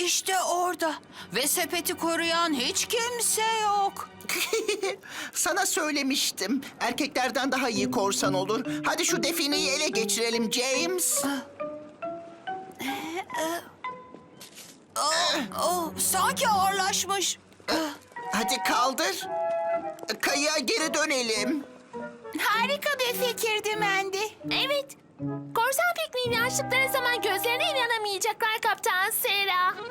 işte orada. Ve sepeti koruyan hiç kimse yok. Sana söylemiştim. Erkeklerden daha iyi korsan olur. Hadi şu defineyi ele geçirelim James. Oh, sanki ağırlaşmış. Hadi kaldır. Kayığa geri dönelim. Harika bir fikirdi Mendi. Evet. Korsan pikniğini açtıkları zaman gözlerine inanamayacaklar Kaptan Sera.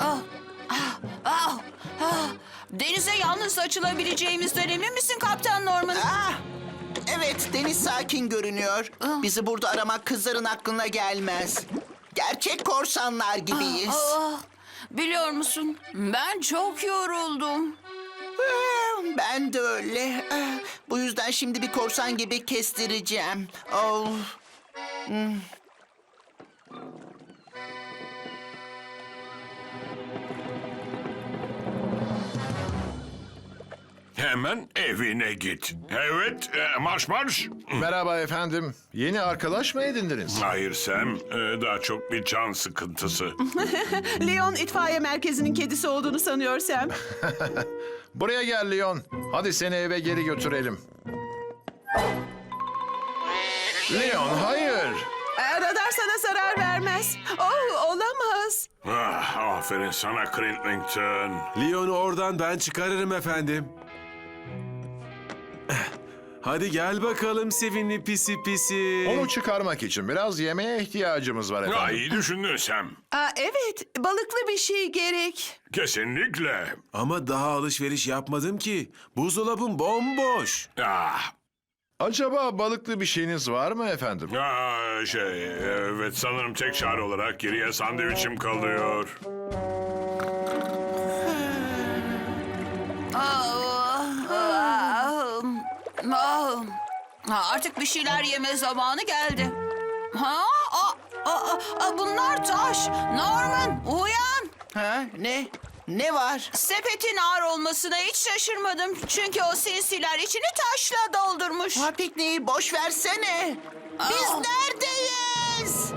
Ah, ah, ah, ah. Denize yalnız açılabileceğimizden emin misin Kaptan Norman? Ah, evet deniz sakin görünüyor. Bizi burada aramak kızların aklına gelmez. Gerçek korsanlar gibiyiz. Ah, biliyor musun? Ben çok yoruldum. Ben de öyle. Ah, Bu yüzden şimdi bir korsan gibi kestireceğim. Oh. Hemen evine git. Evet, e, marş marş. Merhaba efendim. Yeni arkadaş mı edindiniz? Hayır Sam, e, daha çok bir can sıkıntısı. Leon itfaiye merkezinin kedisi olduğunu sanıyor Sam. Buraya gel Leon. Hadi seni eve geri götürelim. Leon hayır. Ee, Radar sana zarar vermez. Oh olamaz. ah, aferin sana Crintlington. Leon'u oradan ben çıkarırım efendim. Hadi gel bakalım sevimli pisi pisi. Onu çıkarmak için biraz yemeğe ihtiyacımız var Ha, efendim. iyi düşündün Sam. Aa, evet balıklı bir şey gerek. Kesinlikle. Ama daha alışveriş yapmadım ki. Buzdolabım bomboş. Ah, Acaba balıklı bir şeyiniz var mı efendim? ah, şey, evet sanırım tek çare olarak geriye sandviçim kalıyor. Ah, ah. Ha, Artık bir şeyler yeme zamanı geldi. Ha? Aa, aa, aa, bunlar taş. Norman uyan. Ha, ne? Ne var? Sepetin ağır olmasına hiç şaşırmadım. Çünkü o sinsiler içini taşla doldurmuş. Ha, pikniği boş versene. Biz Aa. neredeyiz?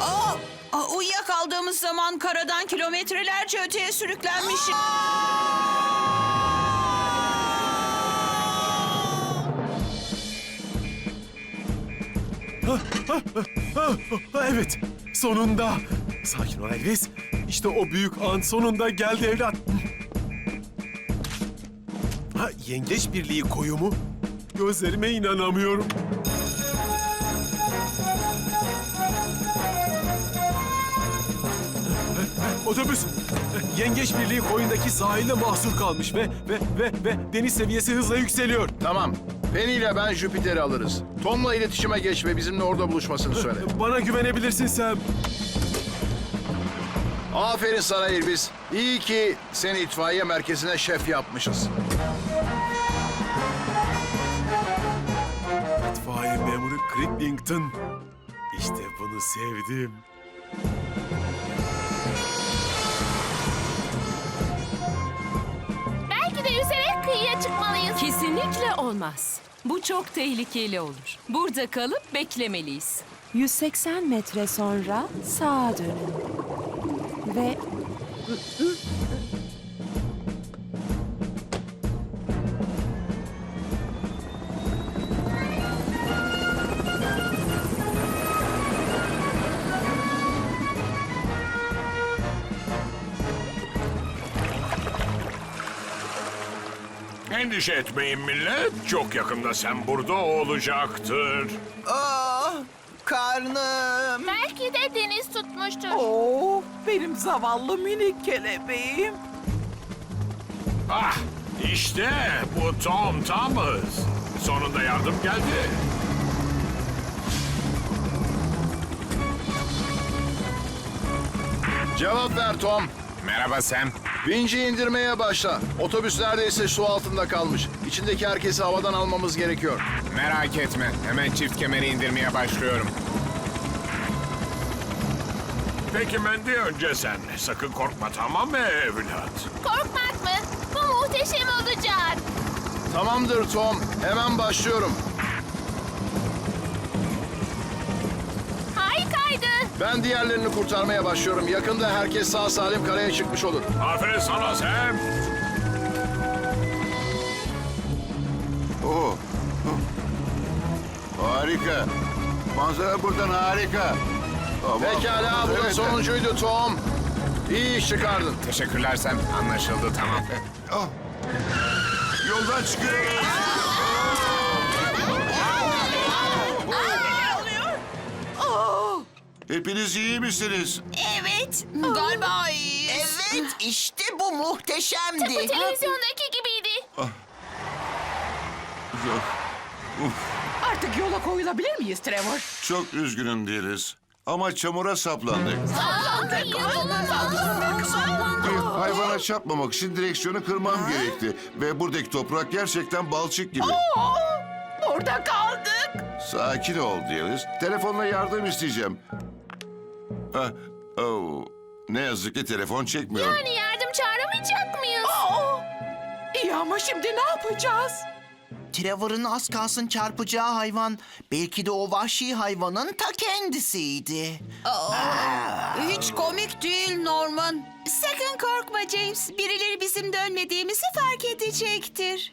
Aa, aa, uyuyakaldığımız zaman karadan kilometrelerce öteye sürüklenmişiz. Evet, sonunda. Sakin ol Elvis. İşte o büyük an sonunda geldi evlat. Ha, yengeç birliği koyu mu? Gözlerime inanamıyorum. Otobüs, Yengeç Birliği koyundaki sahilde mahsur kalmış ve ve ve ve deniz seviyesi hızla yükseliyor. Tamam. Penny ile ben Jüpiter'i alırız. Tom'la iletişime geç ve bizimle orada buluşmasını söyle. Bana güvenebilirsin Sam. Aferin sana Elvis. İyi ki seni itfaiye merkezine şef yapmışız. İtfaiye memuru Crippington. İşte bunu sevdim. Belki de yüzerek kıyıya çıkmalıyız. Kesinlikle olmaz. Bu çok tehlikeli olur. Burada kalıp beklemeliyiz. 180 metre sonra sağa dönün. Ve Endişe etmeyin millet. Çok yakında sen burada olacaktır. Aa, karnım. Belki de deniz tutmuştur. Oh benim zavallı minik kelebeğim. Ah, işte bu Tom Thomas. Sonunda yardım geldi. Cevap ver Tom. Merhaba Sam. Vinci indirmeye başla. Otobüs neredeyse su altında kalmış. İçindeki herkesi havadan almamız gerekiyor. Merak etme. Hemen çift kemeri indirmeye başlıyorum. Peki Mandy önce sen. Sakın korkma tamam mı evlat? Korkmak mı? Bu muhteşem olacak. Tamamdır Tom. Hemen başlıyorum. Ben diğerlerini kurtarmaya başlıyorum. Yakında herkes sağ salim karaya çıkmış olur. Aferin sana Sam. Oo. Harika. Manzara buradan harika. Tamam. Pekala bu da Evet. sonuncuydu Tom. İyi iş çıkardın. Teşekkürler Sam. Anlaşıldı tamam. Ah. Yoldan çıkıyoruz. Hepiniz iyi misiniz? Evet. Galiba iyiyiz. Evet işte bu muhteşemdi. Televizyondaki gibiydi. Artık yola koyulabilir miyiz Trevor? Çok üzgünüm deriz. Ama çamura saplandık. Bir hayvana çarpmamak için direksiyonu kırmam gerekti. Ve buradaki toprak gerçekten balçık gibi. Orada kaldık. Sakin ol Deniz. Telefonla yardım isteyeceğim. Ah, oh. Ne yazık ki telefon çekmiyor. Hani yardım çağıramayacak mıyız? İyi ama şimdi ne yapacağız? Trevor'ın az kalsın çarpacağı hayvan belki de o vahşi hayvanın ta kendisiydi. Hiç komik değil Norman. Sakın korkma James. Birileri bizim dönmediğimizi fark edecektir.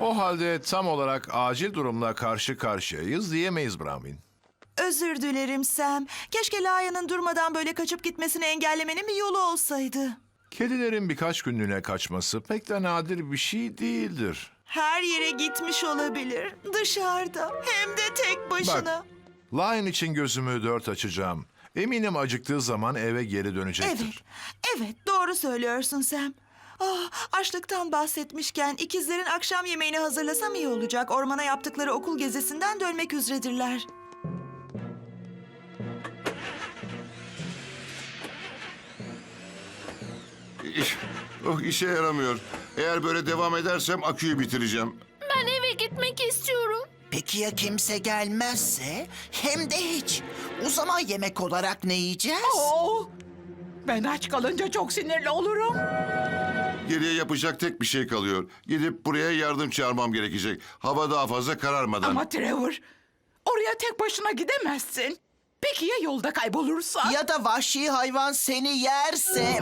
O halde tam olarak acil durumla karşı karşıyayız diyemeyiz Brahmin. Özür dilerim Sam. Keşke Laya'nın durmadan böyle kaçıp gitmesini engellemenin bir yolu olsaydı. Kedilerin birkaç günlüğüne kaçması pek de nadir bir şey değildir. Her yere gitmiş olabilir. Dışarıda. Hem de tek başına. Lion için gözümü dört açacağım. Eminim acıktığı zaman eve geri Evet. dönecektir. Evet doğru söylüyorsun Sam. Ah, açlıktan bahsetmişken ikizlerin akşam yemeğini hazırlasam iyi olacak. Ormana yaptıkları okul gezisinden dönmek üzeredirler. İş- Oh işe yaramıyor. Eğer böyle devam edersem aküyü bitireceğim. Ben eve gitmek istiyorum. Peki ya kimse gelmezse? Hem de hiç. O zaman yemek olarak ne yiyeceğiz? Oo. Ben aç kalınca çok sinirli olurum. Geriye yapacak tek bir şey kalıyor. Gidip buraya yardım çağırmam gerekecek. Hava daha fazla kararmadan. Ama Trevor, oraya tek başına gidemezsin. Peki ya yolda kaybolursan? Ya da vahşi hayvan seni yerse?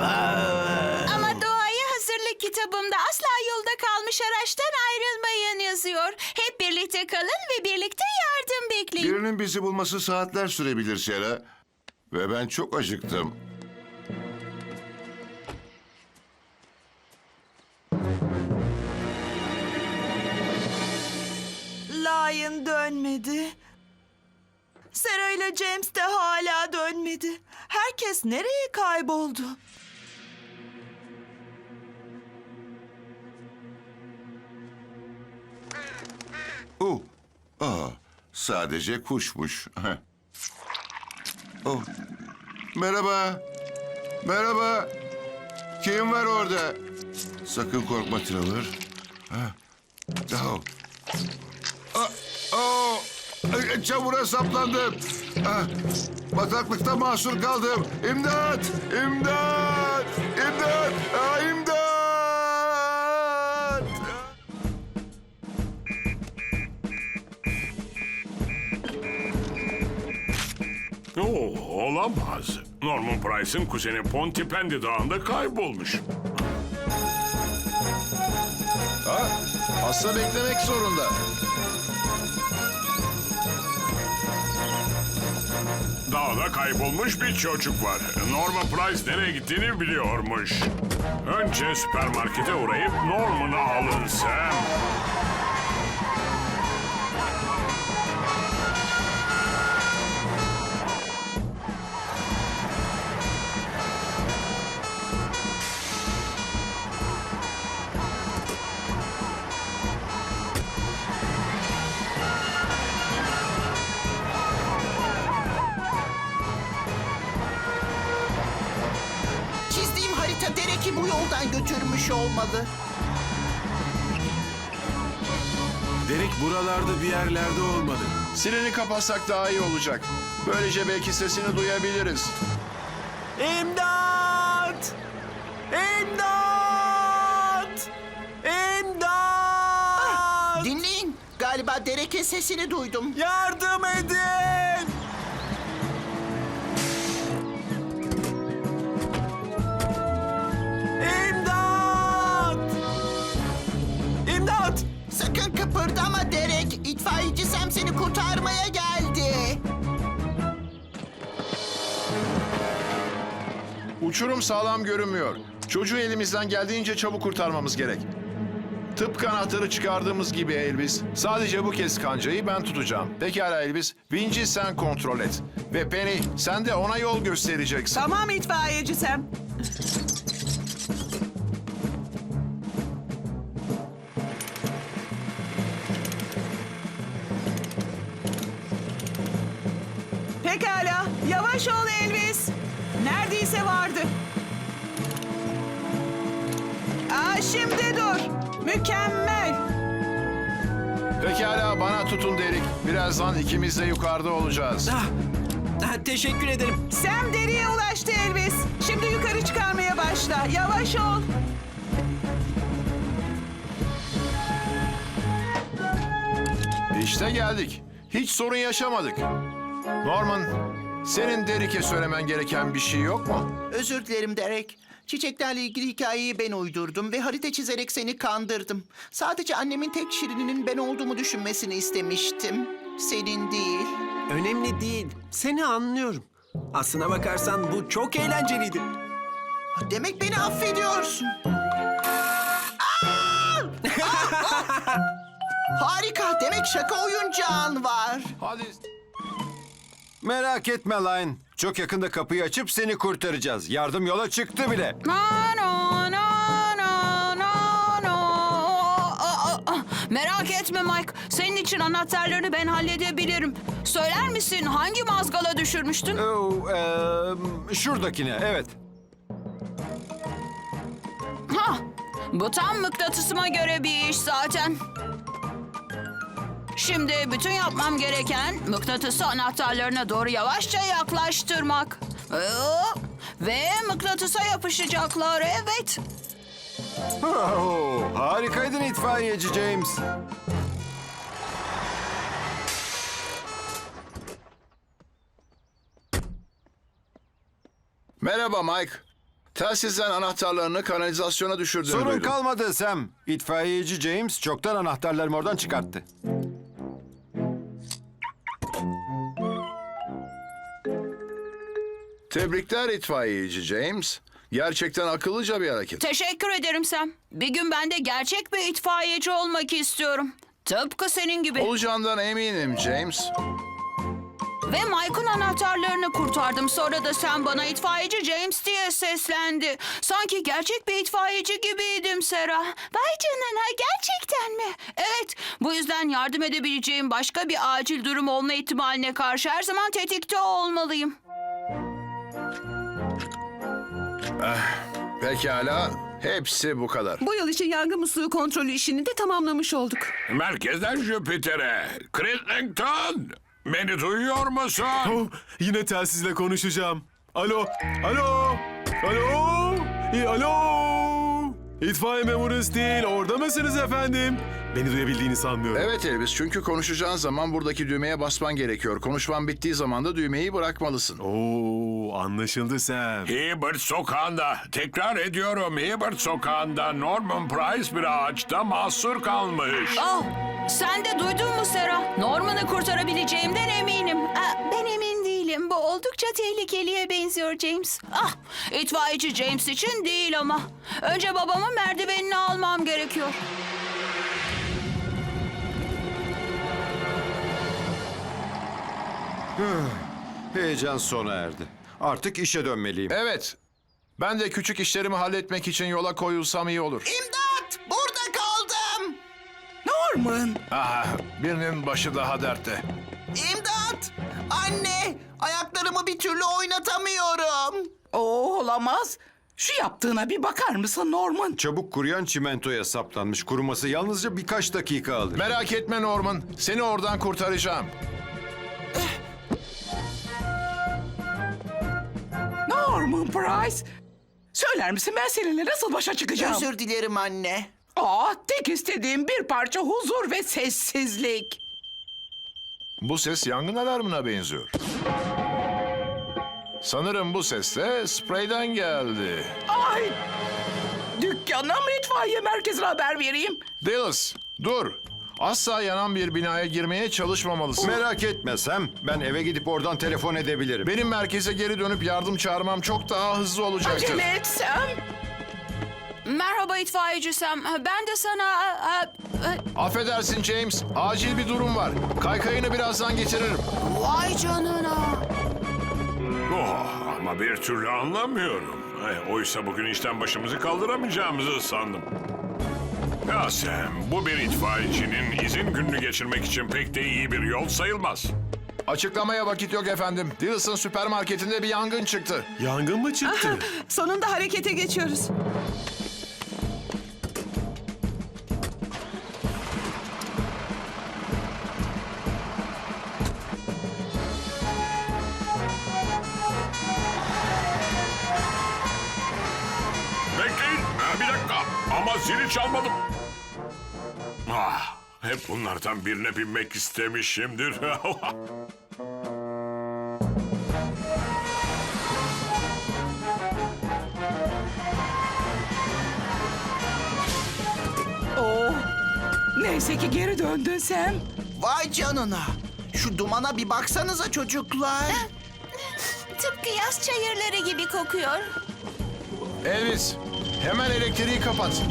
Ama doğaya hazırlık kitabımda asla yolda kalmış araçtan ayrılmayın yazıyor. Hep birlikte kalın ve birlikte yardım bekleyin. Birinin bizi bulması saatler sürebilir Sera. Ve ben çok acıktım. Lion dönmedi. Sarah ile James de hala dönmedi. Herkes nereye kayboldu? Oh, aa, sadece kuşmuş. oh, merhaba, merhaba. Kim var orada? Sakın korkma Trevor. Ha. Oh. Oh. Çamura saplandım. Ah, bataklıkta mahsur kaldım. İmdat! İmdat! İmdat! Ah, imdat! Oo, olamaz. Norman Price'ın kuzeni Pontypandy Dağı'nda kaybolmuş. Ha? Hasta beklemek zorunda. Dağda kaybolmuş bir çocuk var. Norman Price nereye gittiğini biliyormuş. Önce süpermarkete uğrayıp Norman'ı alın Sam. Derek buralarda bir yerlerde olmalı. Sireni kapatsak daha iyi olacak. Böylece belki sesini duyabiliriz. İmdat! İmdat! İmdat! Dinleyin. Galiba Derek'in sesini duydum. Yardım edin! Uçurum sağlam görünmüyor. Çocuğu elimizden geldiğince çabuk kurtarmamız gerek. Tıpkı anahtarı çıkardığımız gibi Elvis. Sadece bu kez kancayı ben tutacağım. Pekala Elvis. Vinci sen kontrol et. Ve Penny sen de ona yol göstereceksin. Tamam itfaiyeci Sam. Şimdi dur. Mükemmel. Pekala bana tutun Derik. Birazdan ikimiz de yukarıda olacağız. teşekkür ederim. Sam deriye ulaştı Elvis. Şimdi yukarı çıkarmaya başla. Yavaş ol. İşte geldik. Hiç sorun yaşamadık. Norman, senin Derik'e söylemen gereken bir şey yok mu? Özür dilerim Derek. Çiçeklerle ilgili hikayeyi ben uydurdum ve harita çizerek seni kandırdım. Sadece annemin tek şirininin ben olduğumu düşünmesini istemiştim. Senin değil. Önemli değil. Seni anlıyorum. Aslına bakarsan bu çok eğlenceliydi. Demek beni affediyorsun. Aa! Aa! Harika. Demek şaka oyuncağın var. Hadi. Merak etme Line. Çok yakında kapıyı açıp seni kurtaracağız. Yardım yola çıktı bile. Na, na, na. Aa, aa, aa. Merak etme Mike. Senin için anahtarlarını ben halledebilirim. Söyler misin hangi mazgala düşürmüştün? Oo, eee, şuradakine, evet. Ha, bu tam mıknatısıma göre bir iş zaten. Şimdi bütün yapmam gereken mıknatısı anahtarlarına doğru yavaşça yaklaştırmak. Ee, Ve mıknatısa yapışacaklar evet. Oo, harikaydın itfaiyeci James. Merhaba Mike. Telsizden anahtarlarını kanalizasyona düşürdüğünü Sorun duydum. kalmadı Sam. İtfaiyeci James çoktan anahtarlarımı oradan çıkarttı. Tebrikler itfaiyeci James. Gerçekten akıllıca bir hareket. Teşekkür ederim Sam. Bir gün ben de gerçek bir itfaiyeci olmak istiyorum. Tıpkı senin gibi. Olacağından eminim James. Ve Mike'ın anahtarlarını kurtardım. Sonra da sen bana itfaiyeci James diye seslendi. Sanki gerçek bir itfaiyeci gibiydim Sera. Vay canına gerçekten mi? Evet bu yüzden yardım edebileceğim başka bir acil durum olma ihtimaline karşı her zaman tetikte olmalıyım. Pekala. Hepsi bu kadar. Bu yıl için yangın musluğu kontrolü işini de tamamlamış olduk. Merkezden Jüpiter'e. Crittenden. Beni duyuyor musun? Oh, yine telsizle konuşacağım. Alo, alo, alo, İ- alo. İtfaiye memurunuz değil, orada mısınız efendim? Beni duyabildiğini sanmıyorum. Evet Elvis çünkü konuşacağın zaman buradaki düğmeye basman gerekiyor. Konuşman bittiği zaman da düğmeyi bırakmalısın. Oo, anlaşıldı Sam. Hibbert sokağında. Tekrar ediyorum Hibbert sokağında Norman Price bir ağaçta mahsur kalmış. Oh, sen de duydun mu Sera? Norman'ı kurtarabileceğimden eminim. Aa, ben emin değilim. Bu oldukça tehlikeliye benziyor James. Ah, itfaiyeci James için değil ama. Önce babamın merdivenini almam gerekiyor. Heyecan sona erdi. Artık işe dönmeliyim. Evet. Ben de küçük işlerimi halletmek için yola koyulsam iyi olur. İmdat! Burada kaldım. Norman. Ah, birinin başı daha dertte. İmdat! Anne! Ayaklarımı bir türlü oynatamıyorum. Oo, olamaz. Şu yaptığına bir bakar mısın Norman? Çabuk kuruyan çimentoya saplanmış. Kuruması yalnızca birkaç dakika alır. Merak etme Norman. Seni oradan kurtaracağım. Norman Price. Söyler misin ben seninle nasıl başa çıkacağım? Özür dilerim anne. Aa, tek istediğim bir parça huzur ve sessizlik. Bu ses yangın alarmına benziyor. Sanırım bu ses de spreyden geldi. Ay! Dükkana mı itfaiye merkezine haber vereyim? Dallas, dur. Asla yanan bir binaya girmeye çalışmamalısın. Merak etmesem ben eve gidip oradan telefon edebilirim. Benim merkeze geri dönüp yardım çağırmam çok daha hızlı olacaktır. Acele et Sam. Merhaba itfaiyeci Sam. Ben de sana... e, e, Affedersin James, acil bir durum var. Kaykayını birazdan getiririm. Vay canına. Oh, ama bir türlü anlamıyorum. Eh, oysa bugün işten başımızı kaldıramayacağımızı sandım. Ya Sam, bu bir itfaiyecinin izin gününü geçirmek için pek de iyi bir yol sayılmaz. Açıklamaya vakit yok efendim. Dilson süpermarketinde bir yangın çıktı. Yangın mı çıktı? Sonunda harekete geçiyoruz. Bekleyin, ha, bir dakika. Ama zili çalmadım. Hep bunlardan birine binmek istemişimdir. Oh. Neyse ki geri döndün Sam. Vay canına. Şu dumana bir baksanıza çocuklar. Tıpkı yaz çayırları gibi kokuyor. Elvis, hemen elektriği kapat.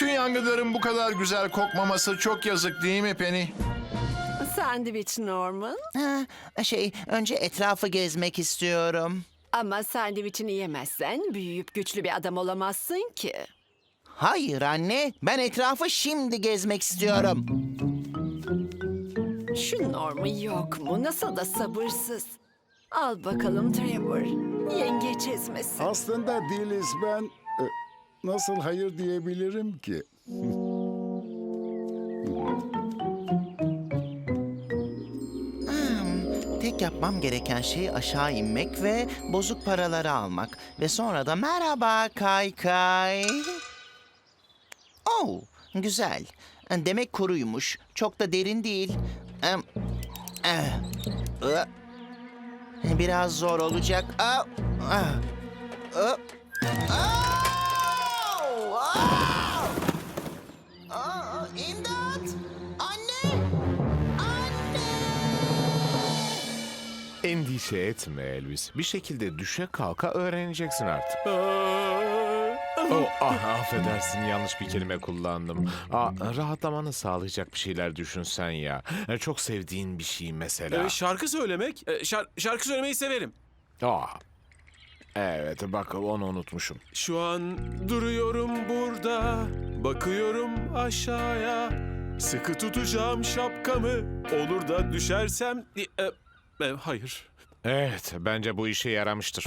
Bütün yangınların bu kadar güzel kokmaması çok yazık değil mi Penny? Sandviç Norman. Ha, şey, önce etrafı gezmek istiyorum. Ama sandviçini yemezsen büyüyüp güçlü bir adam olamazsın ki. Hayır anne, ben etrafı şimdi gezmek istiyorum. Şu Norman yok mu? Nasıl da sabırsız. Al bakalım Trevor. Yengeç ezmesi. Aslında değiliz ben. Nasıl hayır diyebilirim ki? Tek yapmam gereken şey aşağı inmek ve bozuk paraları almak. Ve sonra da merhaba kaykay. Oh, güzel. Demek kuruymuş. Çok da derin değil. Eh. Biraz zor olacak. Ah, ah. Au! Aa, İmdat! Anne! Anne! Endişe etme Elvis. Bir şekilde düşe kalka öğreneceksin artık. Oh, ah, affedersin yanlış bir kelime kullandım. Aa, rahatlamanı sağlayacak bir şeyler düşünsen ya. E, Çok sevdiğin bir şey mesela. Ee, şarkı söylemek. Ee, şar- şarkı söylemeyi severim. Aa, evet bak onu unutmuşum. Şu an duruyorum burada. Bakıyorum aşağıya. Sıkı tutacağım şapkamı. Olur da düşersem... E, e, hayır. Evet bence bu işe yaramıştır.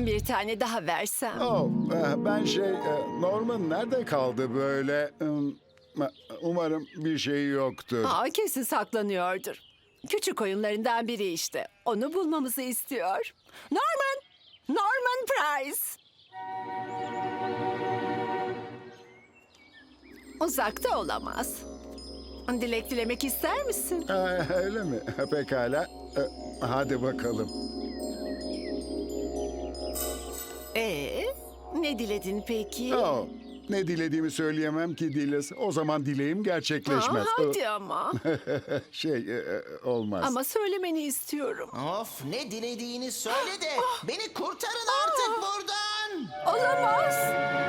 Bir tane daha versem. Oh, e, ben şey, e, Norman nerede kaldı böyle? Hmm, e, Umarım bir şey yoktur. Aa, kesin saklanıyordur. Küçük oyunlarından biri işte. Onu bulmamızı istiyor. Norman! Norman Price! Uzakta olamaz. Dilek dilemek ister misin? E, öyle mi? Pekala. E, hadi bakalım. Ee, ne diledin peki? Oh, ne dilediğimi söyleyemem ki Diliz. O zaman dileğim Aa, gerçekleşmez. hadi ama. şey, e, e, olmaz. ama söylemeni istiyorum. Of ne dilediğini söyle de beni kurtarın artık buradan. Olamaz.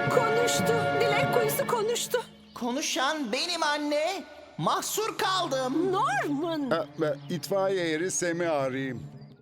Konuştu. Dilek kuyusu konuştu. Konuşan benim anne. Mahsur kaldım. Norman. E, itfaiye eri Sem'i arayayım.